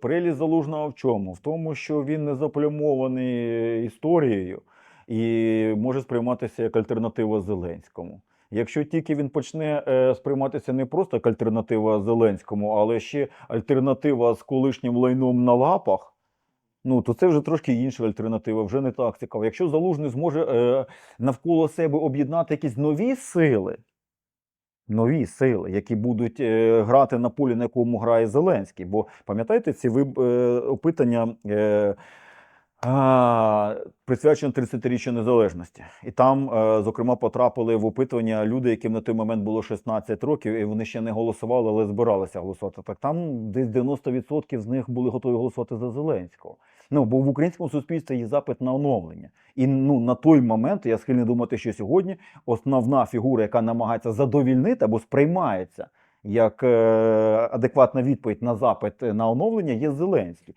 Прелість залужного в чому? В тому, що він не заплямований історією і може сприйматися як альтернатива Зеленському. Якщо тільки він почне е, сприйматися не просто як альтернатива Зеленському, але ще альтернатива з колишнім лайном на лапах, ну то це вже трошки інша альтернатива, вже не так цікаво. Якщо залужний зможе е, навколо себе об'єднати якісь нові сили, нові сили, які будуть е, грати на полі, на якому грає Зеленський. Бо пам'ятаєте ці виб- е, опитання е, присвячено 30-річчю незалежності? І там, е, зокрема, потрапили в опитування люди, яким на той момент було 16 років, і вони ще не голосували, але збиралися голосувати. Так там десь 90% з них були готові голосувати за Зеленського. Ну, бо в українському суспільстві є запит на оновлення. І ну, на той момент я схильний думати, що сьогодні основна фігура, яка намагається задовільнити або сприймається як е, адекватна відповідь на запит на оновлення, є Зеленський.